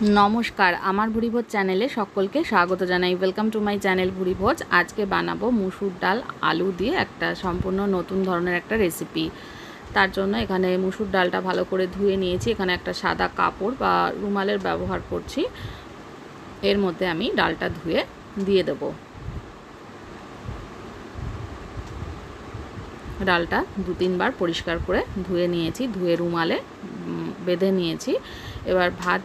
নমস্কার, আমার ভুরিভোজ চ্যানেলে সকলকে স্বাগত জানাই। Welcome to my channel Bhurivoj. আজকে বানাবো মুসুর ডাল, আলু দিয়ে একটা সম্পূর্ণ নতুন ধরনের একটা রেসিপি তার জন্য এখানে মুসুর ডালটা ভালো করে ধুয়ে নিয়েছি। এখানে একটা সাদা কাপড় বা রুমালের ব্যবহার করছি। এর মধ্যে আমি ডালটা ধুয়ে দিয়ে দেবো। ডালটা দু তিনবার পরিষ্কার করে ধুয়ে নিয়েছি। ধুয়ে রুমালে বেঁধে নিয়েছি। এবার ভাত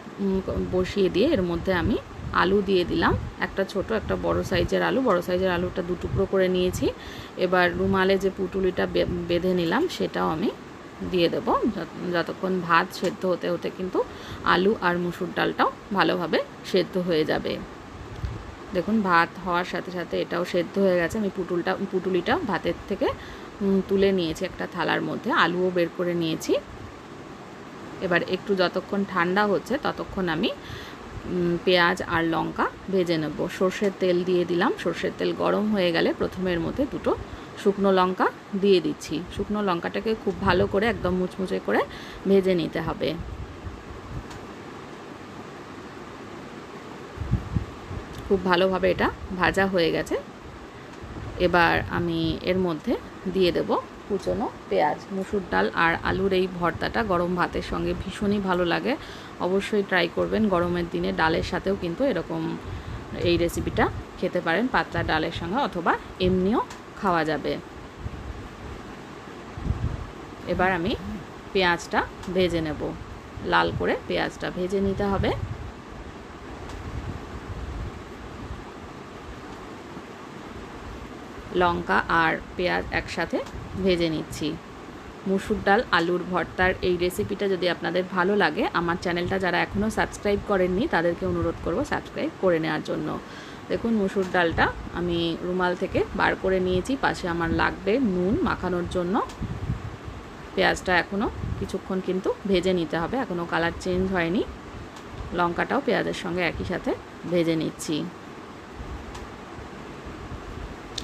বসিয়ে দিয়ে এর মধ্যে আমি আলু দিয়ে দিলাম। একটা ছোট, একটা বড় সাইজের আলু। বড় সাইজের আলুটা দু টুকরো করে নিয়েছি। এবার রুমালে যে পুটুলিটা বেঁধে নিলাম, সেটাও আমি দিয়ে দেবো। যতক্ষণ ভাত সেদ্ধ হতে হতে কিন্তু আলু আর মুসুর ডালটাও ভালোভাবে সেদ্ধ হয়ে যাবে। দেখুন, ভাত হওয়ার সাথে সাথে এটাও সেদ্ধ হয়ে গেছে। আমি পুটুলটা, পুটুলিটা ভাতের থেকে তুলে নিয়েছি একটা থালার মধ্যে। আলুও বের করে নিয়েছি। এবার একটু যতক্ষণ ঠান্ডা হচ্ছে ততক্ষণ আমি পেঁয়াজ আর লঙ্কা ভেজে নেব। সর্ষের তেল দিয়ে দিলাম। সর্ষের তেল গরম হয়ে গেলে প্রথমের মধ্যে দুটো শুকনো লঙ্কা দিয়ে দিচ্ছি। শুকনো লঙ্কাটাকে খুব ভালো করে একদম মুচমুচে করে ভেজে নিতে হবে। খুব ভালোভাবে এটা ভাজা হয়ে গেছে। এবার আমি এর মধ্যে দিয়ে দেব কুচনো পেঁয়াজ, মুসুর ডাল আর আলুর এই ভর্তাটা গরম ভাতের সঙ্গে ভীষণই ভালো লাগে। অবশ্যই ট্রাই করবেন, গরমের দিনে ডালের সাথেও কিন্তু এরকম এই রেসিপিটা খেতে পারেন, পাতলা ডালের সঙ্গে অথবা এমনিও খাওয়া যাবে। এবার আমি পেঁয়াজটা ভেজে নেব। লাল করে পেঁয়াজটা ভেজে নিতে হবে। লঙ্কা আর পেঁয়াজ একসাথে ভেজে নিচ্ছি। মুসুর ডাল, আলুর ভর্তার এই রেসিপিটা যদি আপনাদের ভালো লাগে, আমার চ্যানেলটা যারা এখনও সাবস্ক্রাইব করেননি, তাদেরকে অনুরোধ করব সাবস্ক্রাইব করে নেওয়ার জন্য। দেখুন, মুসুর ডালটা আমি রুমাল থেকে বার করে নিয়েছি, পাশে আমার লাগবে নুন মাখানোর জন্য। পেঁয়াজটা এখনও কিছুক্ষণ কিন্তু ভেজে নিতে হবে এখনও কালার চেঞ্জ হয়নি। লঙ্কাটাও পেঁয়াজের সঙ্গে একই সাথে ভেজে নিচ্ছি।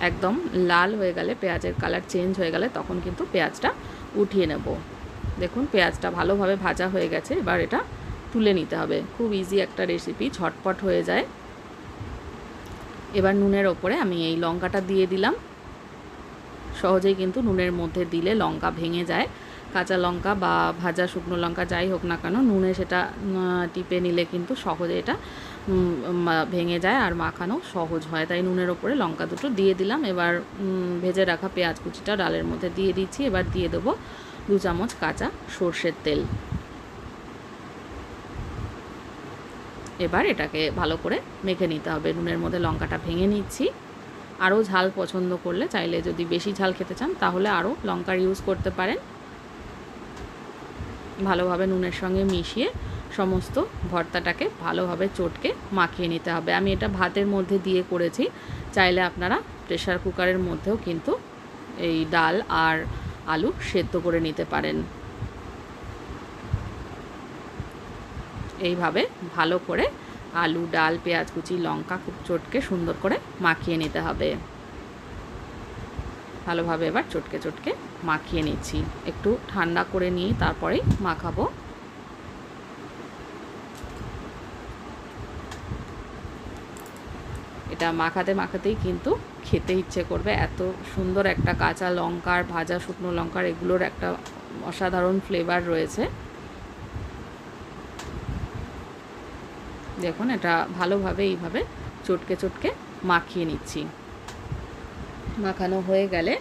একদম লাল হয়ে গেলে পেঁয়াজের কালার চেঞ্জ হয়ে গেলে তখন কিন্তু পেঁয়াজটা উঠিয়ে নেব। দেখুন, পেঁয়াজটা ভালোভাবে ভাজা হয়ে গেছে, এবার এটা তুলে নিতে হবে। খুব ইজি একটা রেসিপি ঝটপট হয়ে যায়। এবার নুনের ওপরে আমি এই লঙ্কাটা দিয়ে দিলাম। সহজেই কিন্তু নুনের মধ্যে দিলে লঙ্কা ভেঙে যায়। কাঁচা লঙ্কা বা ভাজা শুকনো লঙ্কা যাই হোক না কেন, নুনে সেটা টিপে নিলে কিন্তু সহজে এটা ভেঙে যায় আর মাখানো সহজ হয়। তাই নুনের ওপরে লঙ্কা দুটো দিয়ে দিলাম। এবার ভেজে রাখা পেঁয়াজ কুচিটা ডালের মধ্যে দিয়ে দিচ্ছি। এবার দিয়ে দেবো দু চামচ কাঁচা সর্ষের তেল। এবার এটাকে ভালো করে মেখে নিতে হবে। নুনের মধ্যে লঙ্কাটা ভেঙে নিচ্ছি। আরও ঝাল পছন্দ করলে চাইলে যদি বেশি ঝাল খেতে চান, তাহলে আরও লঙ্কার ইউজ করতে পারেন। ভালোভাবে নুনের সঙ্গে মিশিয়ে সমস্ত ভর্তাটাকে ভালোভাবে চটকে মাখিয়ে নিতে হবে। আমি এটা ভাতের মধ্যে দিয়ে করেছি। চাইলে আপনারা প্রেশার কুকারের মধ্যেও কিন্তু এই ডাল আর আলু সেদ্ধ করে নিতে পারেন। এইভাবে ভালো করে আলু, ডাল, পেঁয়াজ, কুচি, লঙ্কা খুব চটকে সুন্দর করে মাখিয়ে নিতে হবে। ভালোভাবে এবার চটকে চটকে মাখিয়ে নিচ্ছি। একটু ঠান্ডা করে নিয়ে তারপরেই মাখাবো। এটা মাখাতে মাখাতেই কিন্তু খেতে ইচ্ছে করবে। এত সুন্দর একটা কাঁচা লঙ্কার, ভাজা শুকনো লঙ্কার এগুলোর একটা অসাধারণ ফ্লেভার রয়েছে। দেখুন, এটা ভালোভাবে এইভাবে চটকে চটকে মাখিয়ে নিচ্ছি। মাখানো হয়ে গেলে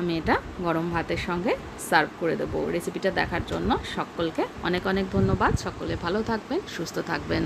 আমি এটা গরম ভাতের সঙ্গে সার্ভ করে দেবো। রেসিপিটা দেখার জন্য সকলকে অনেক অনেক ধন্যবাদ। সকলে ভালো থাকবেন, সুস্থ থাকবেন।